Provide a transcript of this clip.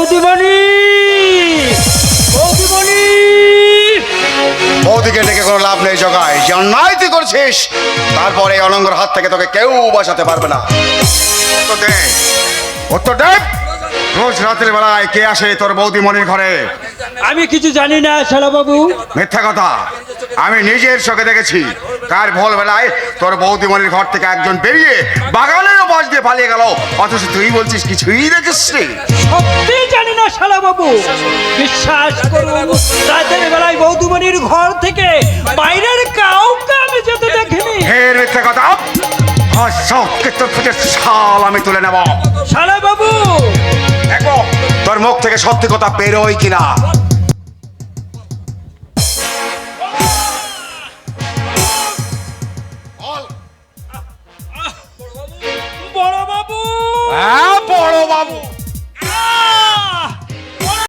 বৌদিমণি! বৌদিমণি! বৌদিকে ডেকে কোনো লাভ নেই জগায় যে অন্যায় তুই করছিস তারপরে এই অলঙ্গর হাত থেকে তোকে কেউ বাঁচাতে পারবে না। উত্তর দে। উত্তর দে। রোজ রাত্রে বেলায় কে আসে তোর বৌদিমণির ঘরে? আমি কিছু জানি না শালাবাবু। মিথ্যা কথা। আমি নিজের চোখে দেখেছি। কার ভোল বেলায় তোর বৌদিমণির ঘর থেকে একজন বেরিয়ে বাগানের বাস দিয়ে পালিয়ে গেল। অথচ তুই বলছিস কিছুই দেখিস সত্যি জানি না শালাবাবু। বিশ্বাস করুন রাতের বেলায় বৌদিমণির ঘর থেকে বাইরের কাউকে আমি যেতে দেখিনি। ফের মিথ্যা কথা। সবকে তোর থেকে শাল আমি তুলে নেব। শালাবাবু! দেখো তোর মুখ থেকে সত্যি কথা বেরোয় কিনা।